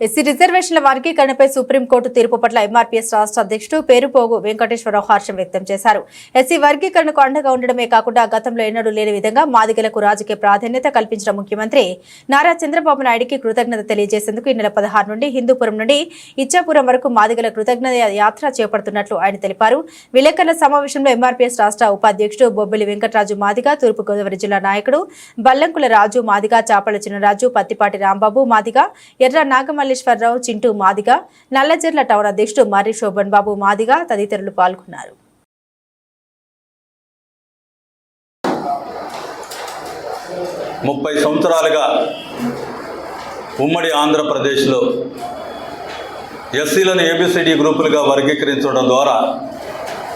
SC రిజర్వేషన్ల వర్గీకరణపై supreme court తీర్పు పట్ల ఎంఆర్పీఎస్ రాష్ట్ర అధ్యక్షుడు పేరుపోగు వెంకటేశ్వరరావు హర్షం వ్యక్తం చేశారు. ఎస్సీ వర్గీకరణకు అండగా ఉండడమే కాకుండా గతంలో ఎన్నడూ లేని విధంగా మాదిగలకు రాజకీయ ప్రాధాన్యత కల్పించిన ముఖ్యమంత్రి నారా చంద్రబాబు నాయుడికి కృతజ్ఞత తెలియజేసేందుకు ఈ నెల పదహారు నుండి హిందూపురం నుండి ఇచ్చాపురం వరకు మాదిగల కృతజ్ఞత యాత్ర చేపడుతున్నట్లు ఆయన తెలిపారు. విలేకరుల సమావేశంలో ఎంఆర్పీఎస్ రాష్ట్ర ఉపాధ్యక్షుడు బొబ్బిలి వెంకటరాజు మాదిగ తూర్పుగోదావరి జిల్లా నాయకుడు బల్లంకుల రాజు మాదిగ చాపల చిన్నరాజు పత్తిపాటి రాంబాబు మాదిగ ఎర్ర మల్లేశ్వరరావు చింటూ మాదిగ నల్లజర్ల టౌన్ అధ్యక్షుడు మర్రి శోభన్ బాబు మాదిగ తదితరులు పాల్గొన్నారు. ముప్పై సంవత్సరాలుగా ఉమ్మడి ఆంధ్రప్రదేశ్లో ఎస్సీలను ఏబిసిడి గ్రూపులుగా వర్గీకరించడం ద్వారా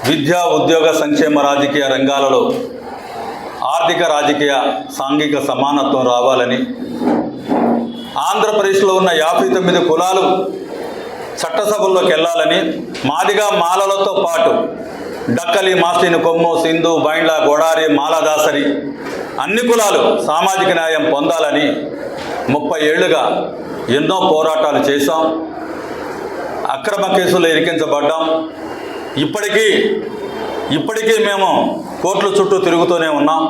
విద్యా ఉద్యోగ సంక్షేమ రాజకీయ రంగాలలో ఆర్థిక రాజకీయ సాంఘిక సమానత్వం రావాలని ఆంధ్రప్రదేశ్లో ఉన్న యాభై తొమ్మిది కులాలు చట్టసభల్లోకి వెళ్ళాలని మాదిగా మాలలతో పాటు డక్కలి మాస్టిని కొమ్ము సింధు బైండ్ల గోడారి మాలదాసరి అన్ని కులాలు సామాజిక న్యాయం పొందాలని ముప్పై ఏళ్ళుగా ఎన్నో పోరాటాలు చేశాం. అక్రమ కేసులు ఇరికించబడ్డాం. ఇప్పటికీ ఇప్పటికీ మేము కోర్టుల చుట్టూ తిరుగుతూనే ఉన్నాం.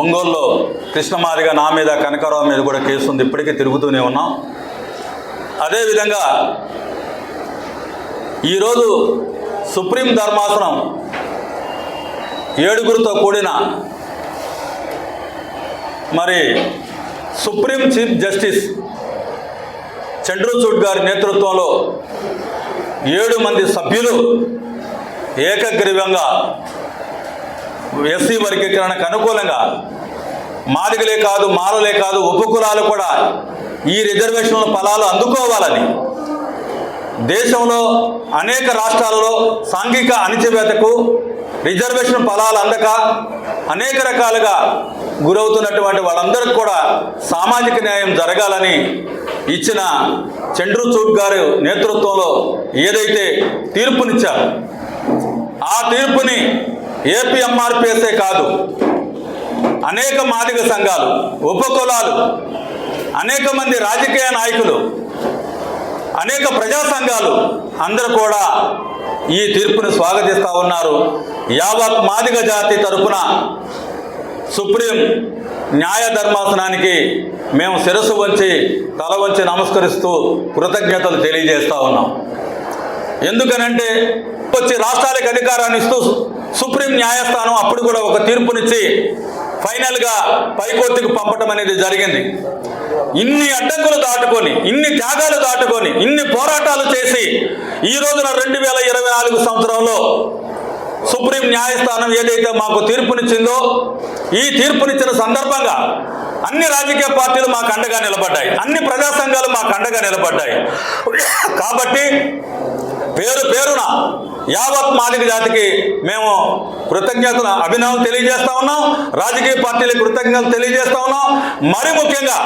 ఒంగోలులో కృష్ణమాదిగా నా మీద కనకరావు మీద కూడా కేసు ఉంది. ఇప్పటికీ తిరుగుతూనే ఉన్నాం. అదేవిధంగా ఈరోజు సుప్రీం ధర్మాసనం ఏడుగురితో కూడిన మరి సుప్రీం చీఫ్ జస్టిస్ చంద్రచూడ్ గారి నేతృత్వంలో ఏడు మంది సభ్యులు ఏకగ్రీవంగా ఎస్సీ వర్గీకరణకు అనుకూలంగా మాదిగలే కాదు మాలలే కాదు ఉపకులాలు కూడా ఈ రిజర్వేషన్ల ఫలాలు అందుకోవాలని దేశంలో అనేక రాష్ట్రాలలో సాంఘిక అణిచివేతకు రిజర్వేషన్ ఫలాలు అందక అనేక రకాలుగా గురవుతున్నటువంటి వాళ్ళందరికీ కూడా సామాజిక న్యాయం జరగాలని ఇచ్చిన చంద్రచూడ్ గారి నేతృత్వంలో ఏదైతే తీర్పునిచ్చారు ఆ తీర్పుని ఏపీఎంఆర్పిఎస్ఏ కాదు. అనేక మాదిక సంఘాలు ఉపకులాలు అనేక మంది రాజకీయ నాయకులు అనేక ప్రజా సంఘాలు అందరూ కూడా ఈ తీర్పును స్వాగతిస్తూ ఉన్నారు. యావత్ మాదిగ జాతి తరపున సుప్రీం న్యాయ ధర్మాసనానికి మేము శిరస్సు వంచి తల వంచి నమస్కరిస్తూ కృతజ్ఞతలు తెలియజేస్తూ ఉన్నాం. ఎందుకనంటే వచ్చి రాష్ట్రాలకు అధికారాన్ని ఇస్తూ సుప్రీం న్యాయస్థానం అప్పుడు కూడా ఒక తీర్పునిచ్చి ఫైనల్గా పైకోర్టుకు పంపటం అనేది జరిగింది. ఇన్ని అడ్డంకులు దాటుకొని ఇన్ని త్యాగాలు దాటుకొని ఇన్ని పోరాటాలు చేసి ఈ రోజున రెండు వేల ఇరవై నాలుగు సంవత్సరంలో సుప్రీం న్యాయస్థానం ఏదైతే మాకు తీర్పునిచ్చిందో ఈ తీర్పునిచ్చిన సందర్భంగా అన్ని రాజకీయ పార్టీలు మాకు అండగా నిలబడ్డాయి. అన్ని ప్రజా సంఘాలు మాకు అండగా నిలబడ్డాయి. కాబట్టి పేరు పేరున యావత్ మాదిక జాతికి మేము కృతజ్ఞతలు అభినవం తెలియజేస్తా ఉన్నాం. రాజకీయ పార్టీలకు కృతజ్ఞతలు తెలియజేస్తా ఉన్నాం. మరి ముఖ్యంగా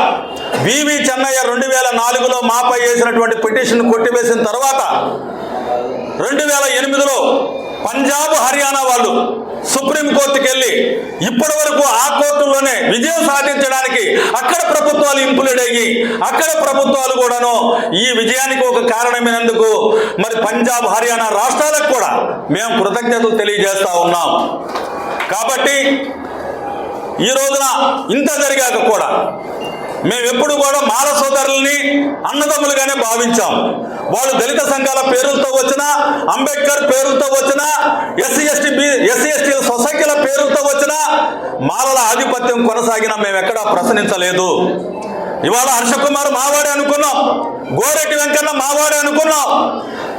వివి చెన్నయ్య రెండు వేల నాలుగులో మాపై వేసినటువంటి పిటిషన్ కొట్టివేసిన తర్వాత రెండు వేల ఎనిమిదిలో పంజాబ్ హర్యానా వాళ్ళు సుప్రీంకోర్టుకి వెళ్ళి ఇప్పటి వరకు ఆ కోర్టులోనే విజయం సాధించడానికి అక్కడ ప్రభుత్వాలు ఇంప్లీడ్ అయ్యి అక్కడ ప్రభుత్వాలు కూడాను ఈ విజయానికి ఒక కారణమైనందుకు మరి పంజాబ్ హర్యానా రాష్ట్రాలకు కూడా మేము కృతజ్ఞతలు తెలియజేస్తా ఉన్నాం. కాబట్టి ఈ రోజున ఇంత జరిగాక కూడా మేము ఎప్పుడు కూడా మాల సోదరుల్ని అన్నదమ్ములుగానే భావించాం. వాళ్ళు దళిత సంఘాల పేరులతో వచ్చిన అంబేద్కర్ పేరులతో వచ్చిన SC ST B SC ST సొసైటీల పేరులతో వచ్చిన మాలల ఆధిపత్యం కొనసాగిన మేము ఎక్కడా ప్రశ్నించలేదు. ఇవాళ హర్షకుమార్ మావాడే అనుకున్నాం గోరెడ్డి వెంకన్న మావాడే అనుకున్నాం.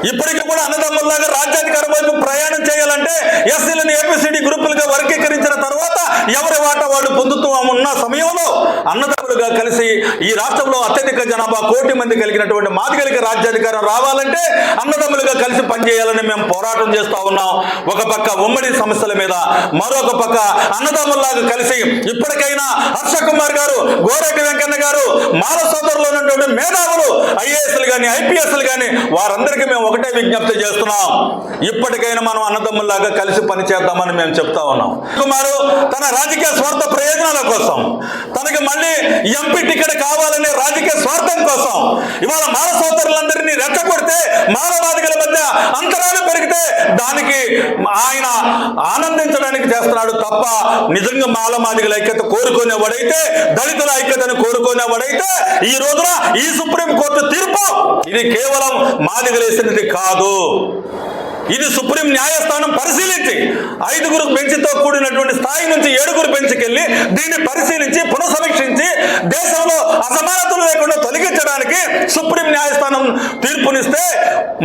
ఇప్పటికీ కూడా అన్నదమ్ముల్లాగా రాజ్యాధికారం వైపు ప్రయాణం చేయాలంటే ఎస్సీలను ఏపీసీడీ గ్రూపులుగా వర్గీకరించిన తర్వాత ఎవరి వాటా వాళ్ళు పొందుతూ ఉన్న సమయం అన్నదమ్ములుగా కలిసి ఈ రాష్ట్రంలో అత్యధిక జనాభా కోటి మంది కలిగినటువంటి మాదిగలిక రాజ్యాధికారం రావాలంటే అన్నదమ్ములుగా కలిసి పనిచేయాలని మేము పోరాటం చేస్తా ఉన్నాం. ఒక పక్క ఉమ్మడి సమస్యల మీద మరొక పక్క అన్నదమ్ముల్లాగా కలిసి ఇప్పటికైనా హర్ష కుమార్ గారు గోరెడ్డి వెంకన్న గారు మాల సోదరులు ఉన్నటువంటి మేధావులు ఐఏఎస్లు కానీ ఐపీఎస్లు కానీ వారందరికీ మేము ఒకటే విజ్ఞప్తి చేస్తున్నాం. ఇప్పటికైనా మనం అన్నదమ్ముల్లాగా కలిసి పనిచేద్దామని మేము చెప్తా ఉన్నాం. కుమారు తన రాజకీయ స్వార్థ ప్రయోజనాల కోసం తనకి మళ్ళీ ఎంపీ టికెట్ కావాలనే రాజకీయ స్వార్థం కోసం ఇవాళ మాల సోదరులందరినీ రెచ్చగొడితే మానవాదికల మధ్య అంతరాలు పెరిగితే దానికి ఆయన ఆనందించడానికి చేస్తున్నాడు తప్ప నిజంగా మాలమాదిగల ఐక్యత కోరుకునేవాడైతే దళితుల ఐక్యతను కోరుకునేవాడైతే ఈ రోజున ఈ సుప్రీం కోర్టు తీర్పు ఇది కేవలం మాదిగలేసినది కాదు. ఇది సుప్రీం న్యాయస్థానం పరిశీలించి ఐదుగురు బెంచ్తో కూడినటువంటి స్థాయి నుంచి ఏడుగురు బెంచ్కెళ్ళి దీన్ని పరిశీలించి పునఃసమీక్షించి దేశంలో అసమానతలు లేకుండా తొలగించడానికి సుప్రీం న్యాయస్థానం తీర్పునిస్తే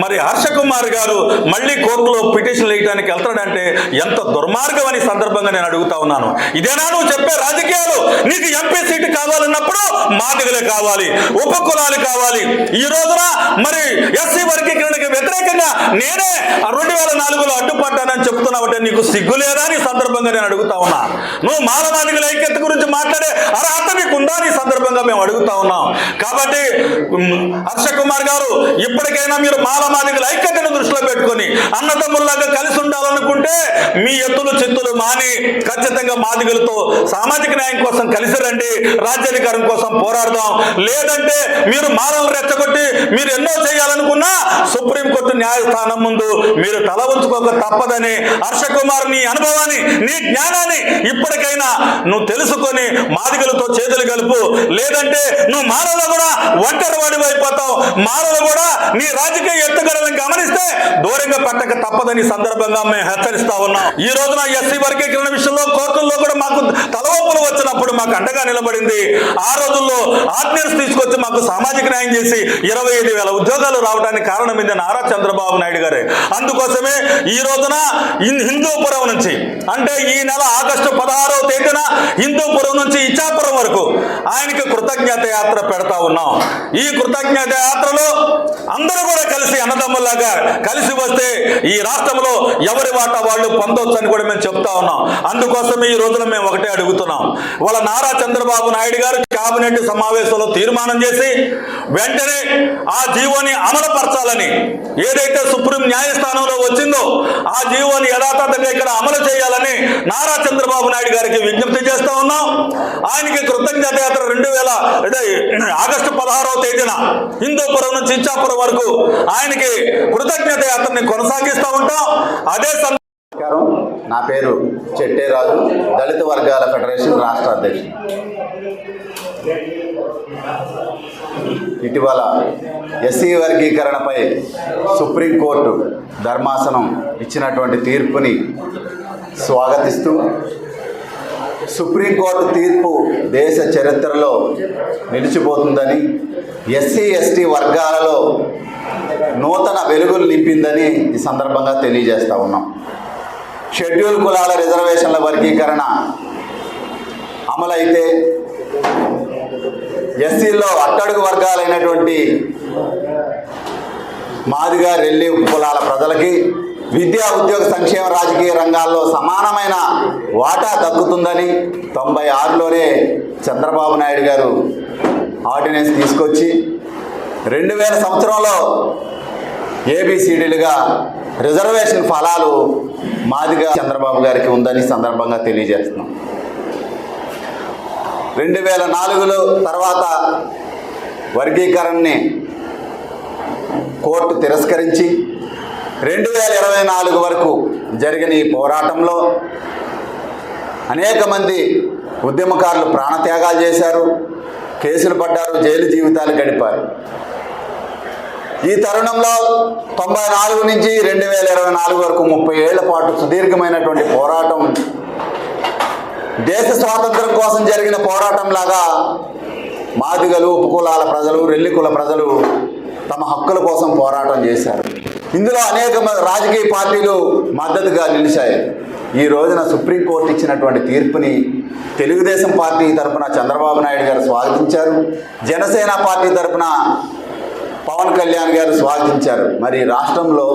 మరి హర్ష కుమార్ గారు మళ్ళీ కోర్టులో పిటిషన్ వేయడానికి వెళ్తాడంటే ఎంత దుర్మార్గం అని సందర్భంగా నేను అడుగుతా ఉన్నాను. ఇదేనా నువ్వు చెప్పే రాజకీయాలు? నీకు ఎంపీ సీటు కావాలన్నప్పుడు మాదిగలే కావాలి ఉపకులాలు కావాలి. ఈ రోజున మరి ఎస్సీ వర్గీకరణకి వ్యతిరేకంగా నేనే రెండు వేల నాలుగులో అడ్డుపడ్డానని చెప్తున్నావంటే నీకు సిగ్గు లేదా అని సందర్భంగా నేను అడుగుతా ఉన్నా? నువ్వు మానవాదిగల ఐక్యత గురించి మాట్లాడే అర్హత నీకు ఉందా అని సందర్భంగా మేము అడుగుతా ఉన్నాం. కాబట్టి హర్ష కుమార్ గారు ఇప్పటికైనా మీరు మానవాదిగల ఐక్యతను దృష్టిలో పెట్టుకొని అన్నదమ్ముల్లాగా కలిసి ఉండాలనుకుంటే మీ ఎత్తులు చిత్తులు మాని ఖచ్చితంగా మాదిగలతో సామాజిక న్యాయం కోసం కలిసి రండి రాజ్యాధికారం కోసం పోరాడదాం. లేదంటే మీరు మానవులు రెచ్చగొట్టి మీరు ఎన్నో చేయాలనుకున్నా సుప్రీంకోర్టు న్యాయస్థానం ముందు మీరు తల ఉంచుకోక తప్పదని హర్ష కుమార్ నీ అనుభవాన్ని నీ జ్ఞానాన్ని ఇప్పటికైనా నువ్వు తెలుసుకొని మాదిగలతో చేతులు కలుపు. లేదంటే నువ్వు మానవులు కూడా ఒంటరి వాడివి అయిపోతావు. మానవులు కూడా నీ రాజకీయ ఎత్తుగడలను గమనిస్తే దూరంగా పెట్టక తప్పదని సందర్భంగా మేము హెచ్చరిస్తా ఉన్నాం. ఈ రోజున ఎస్సీ వర్గీకరణ విషయంలో కోర్టుల్లో కూడా మాకు తలవంపులు వచ్చినప్పుడు మాకు అండగా నిలబడింది. ఆ రోజుల్లో ఆర్డినెన్స్ తీసుకొచ్చి మాకు సామాజిక న్యాయం చేసి ఇరవై ఐదు వేల ఉద్యోగాలు రావడానికి కారణం ఇది నారా చంద్రబాబు నాయుడు గారే. అందుకోసమే ఈ రోజున హిందూపురం నుంచి అంటే ఈ నెల ఆగస్టు పదహారవ తేదీన హిందూపురం నుంచి ఇచ్చాపురం వరకు ఆయనకి కృతజ్ఞత యాత్ర పెడతా ఉన్నాం. ఈ కృతజ్ఞత యాత్రలో అందరూ కూడా కలిసి అన్నదమ్ములాగా కలిసి వస్తే ఈ రాష్ట్రంలో ఎవరి వాటా వాళ్ళు పొందొచ్చు అని కూడా మేము చెప్తా ఉన్నాం. అందుకోసమే ఈ రోజున మేము ఒకటే అడుగుతున్నాం. వాళ్ళ నారా చంద్రబాబు నాయుడు గారు కేబినెట్ సమావేశంలో తీర్మానం చేసి వెంటనే ఆ జీవోని అమలుపరచాలని ఏదైతే సుప్రీం న్యాయస్థానంలో వచ్చిందో ఆ జీవోని యథాతథంగా ఇక్కడ అమలు చేయాలని నారా చంద్రబాబు నాయుడు గారికి విజ్ఞప్తి చేస్తా ఉన్నాం. ఆయనకి కృతజ్ఞత యాత్ర రెండు వేల ఆగస్టు పదహారవ తేదీన హిందూపురం నుంచి ఇచ్చాపురం వరకు ఆయనకి కృతజ్ఞత యాత్రని కొనసాగిస్తూ ఉంటాం. అదే సందర్భంగా నా పేరు చెట్టేరాజు దళిత వర్గాల ఫెడరేషన్ రాష్ట్ర అధ్యక్షుడు. ఇటీవల ఎస్సీ వర్గీకరణపై సుప్రీంకోర్టు ధర్మాసనం ఇచ్చినటువంటి తీర్పుని స్వాగతిస్తూ సుప్రీంకోర్టు తీర్పు దేశ చరిత్రలో నిలిచిపోతుందని ఎస్సీ ఎస్టీ వర్గాలలో నూతన వెలుగులు నింపిందని ఈ సందర్భంగా తెలియజేస్తూ ఉన్నాం. షెడ్యూల్ కులాల రిజర్వేషన్ల వర్గీకరణ అమలైతే ఎస్సీల్లో అట్టడుగు వర్గాలైనటువంటి మాదిగా రెల్లి కులాల ప్రజలకి విద్యా ఉద్యోగ సంక్షేమ రాజకీయ రంగాల్లో సమానమైన వాటా దక్కుతుందని తొంభై ఆరులోనే చంద్రబాబు నాయుడు గారు ఆర్డినెన్స్ తీసుకొచ్చి రెండు వేల సంవత్సరంలో ఏబిసిడీలుగా రిజర్వేషన్ ఫలాలు మాదిగా చంద్రబాబు గారికి ఉందని సందర్భంగా తెలియజేస్తున్నాం. రెండు వేల నాలుగులో తర్వాత వర్గీకరణని కోర్టు తిరస్కరించి రెండు వేల ఇరవై నాలుగు వరకు జరిగిన ఈ పోరాటంలో అనేక మంది ఉద్యమకారులు ప్రాణత్యాగాలు చేశారు కేసులు పడ్డారు జైలు జీవితాలు గడిపారు. ఈ తరుణంలో తొంభై నాలుగు నుంచి రెండు వేల ఇరవై నాలుగు వరకు ముప్పై ఏళ్ళ పాటు సుదీర్ఘమైనటువంటి పోరాటం దేశ స్వాతంత్రం కోసం జరిగిన పోరాటం లాగా మాదిగలు ఉపకులాల ప్రజలు రెల్లికుల ప్రజలు తమ హక్కుల కోసం పోరాటం చేశారు. ఇందులో అనేక రాజకీయ పార్టీలు మద్దతుగా నిలిచాయి. ఈ రోజున సుప్రీంకోర్టు ఇచ్చినటువంటి తీర్పుని తెలుగుదేశం పార్టీ తరపున చంద్రబాబు నాయుడు గారు స్వాగతించారు. జనసేన పార్టీ తరపున పవన్ కళ్యాణ్ గారు స్వాగతించారు. మరి రాష్ట్రంలో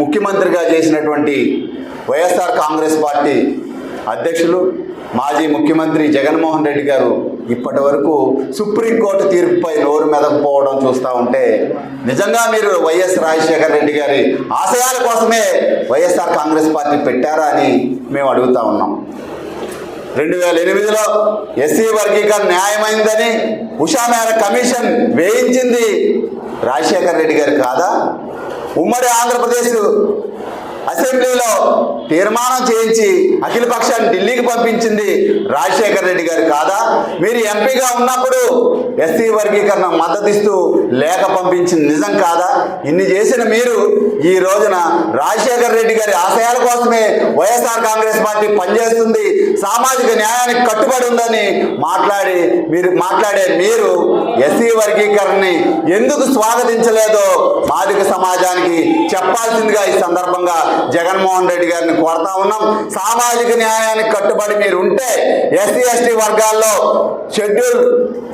ముఖ్యమంత్రిగా చేసినటువంటి వైఎస్ఆర్ కాంగ్రెస్ పార్టీ అధ్యక్షులు మాజీ ముఖ్యమంత్రి జగన్మోహన్ రెడ్డి గారు ఇప్పటి వరకు సుప్రీంకోర్టు తీర్పుపై నోరు మెదకపోవడం చూస్తూ ఉంటే నిజంగా మీరు వైఎస్ రాజశేఖర రెడ్డి గారి ఆశయాల కోసమే వైఎస్ఆర్ కాంగ్రెస్ పార్టీ పెట్టారా అని మేము అడుగుతా ఉన్నాం. రెండు వేల ఎనిమిదిలో ఎస్సీ వర్గీకరణ న్యాయమైందని ఉషా మేర కమిషన్ వేయించింది. రాజశేఖర రెడ్డి గారు కాదా? ఉమ్మడి ఆంధ్రప్రదేశ్ అసెంబ్లీలో తీర్మానం చేయించి అఖిల పక్షాన్ని ఢిల్లీకి పంపించింది రాజశేఖర రెడ్డి గారు కాదా? మీరు ఎంపీగా ఉన్నప్పుడు ఎస్సీ వర్గీకరణ మద్దతిస్తూ లేఖ పంపించింది నిజం కాదా? ఇన్ని చేసిన మీరు ఈ రోజున రాజశేఖర రెడ్డి గారి ఆశయాల కోసమే వైఎస్ఆర్ కాంగ్రెస్ పార్టీ పనిచేస్తుంది. సామాజిక న్యాయానికి కట్టుబడి ఉందని మాట్లాడి మీరు మాట్లాడే మీరు ఎస్సీ వర్గీకరణని ఎందుకు స్వాగతించలేదో మాదిక సమాజానికి చెప్పాల్సిందిగా ఈ సందర్భంగా జగన్మోహన్ రెడ్డి గారిని కోరుతా ఉన్నాం. సామాజిక న్యాయానికి కట్టుబడి మీరు ఉంటే ఎస్సీ ఎస్టీ వర్గాల్లో షెడ్యూల్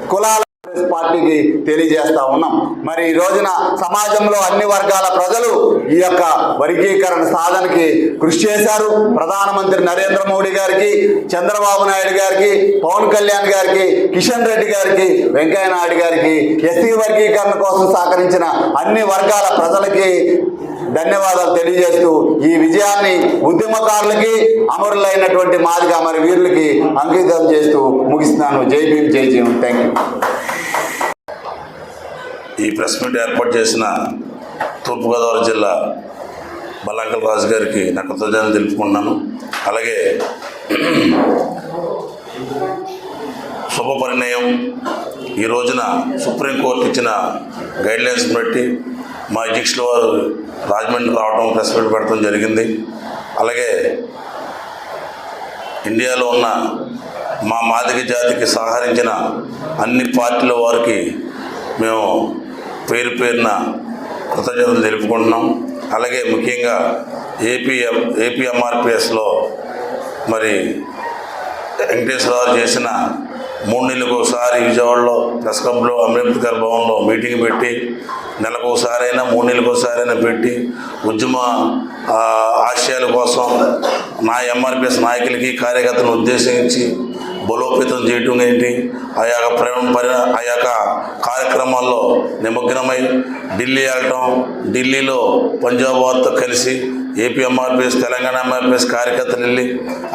కులాల కాంగ్రెస్ పార్టీకి తెలియజేస్తా ఉన్నాం. మరి ఈ రోజున సమాజంలో అన్ని వర్గాల ప్రజలు ఈ యొక్క వర్గీకరణ సాధనకి కృషి చేశారు. ప్రధానమంత్రి నరేంద్ర మోడీ గారికి చంద్రబాబు నాయుడు గారికి పవన్ కళ్యాణ్ గారికి కిషన్ రెడ్డి గారికి వెంకయ్య నాయుడు గారికి ఎస్సీ వర్గీకరణ కోసం సహకరించిన అన్ని వర్గాల ప్రజలకి ధన్యవాదాలు తెలియజేస్తూ ఈ విజయాన్ని ఉద్యమకారులకి అమరులైనటువంటి మాదిగా మరి వీరులకి అంకితం చేస్తూ ముగిస్తున్నాను. జై భీమ్ జై జీవన్ థ్యాంక్ యూ ఈ ప్రెస్ మీట్ ఏర్పాటు చేసిన తూర్పుగోదావరి జిల్లా బల్లంకల్ రాజు గారికి నా కృతజ్ఞతలు తెలుపుకున్నాను అలాగే శుభ పరిణయం. ఈ రోజున సుప్రీంకోర్టు ఇచ్చిన గైడ్లైన్స్ బట్టి మా అధ్యక్షుల వారు రాజమండ్రి రావడం ప్రెస్ మీట్ పెట్టడం జరిగింది. అలాగే ఇండియాలో ఉన్న మా మాదిక జాతికి సహకరించిన అన్ని పార్టీల వారికి మేము పేరు పేరున కృతజ్ఞతలు తెలుపుకుంటున్నాం. అలాగే ముఖ్యంగా ఏపీ ఏపీ ఎంఆర్పిఎస్లో మరి వెంకటేశ్వరరావు చేసిన మూడు నెలలకు ఒకసారి విజయవాడలో ప్రెస్ క్లబ్లో అంబేద్కర్ భవన్లో మీటింగ్ పెట్టి నెలకు ఒకసారైనా మూడు నెలలకు ఒకసారైనా పెట్టి ఉద్యమ ఆశయాల కోసం నా ఎంఆర్పిఎస్ నాయకులకి కార్యకర్తలను ఉద్దేశించి బలోపేతం చేయటం ఏంటి? ఆ యొక్క ప్రేమ పరి ఆ యొక్క కార్యక్రమాల్లో నిమగ్నమై ఢిల్లీ వెళ్ళటం ఢిల్లీలో పంజాబ్ వారితో కలిసి ఏపీ ఎంఆర్పిఎస్ తెలంగాణ ఎంఆర్పిఎస్ కార్యకర్తలు వెళ్ళి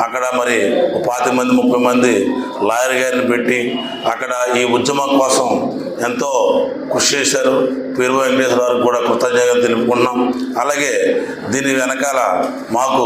అక్కడ మరి పాతి మంది ముప్పై మంది లాయర్ గారిని పెట్టి అక్కడ ఈ ఉద్యమం కోసం ఎంతో కృషి చేశారు. పీరు వెంకటేశ్వర గారికి కూడా కృతజ్ఞతలు తెలుపుకున్నాం అలాగే దీని వెనకాల మాకు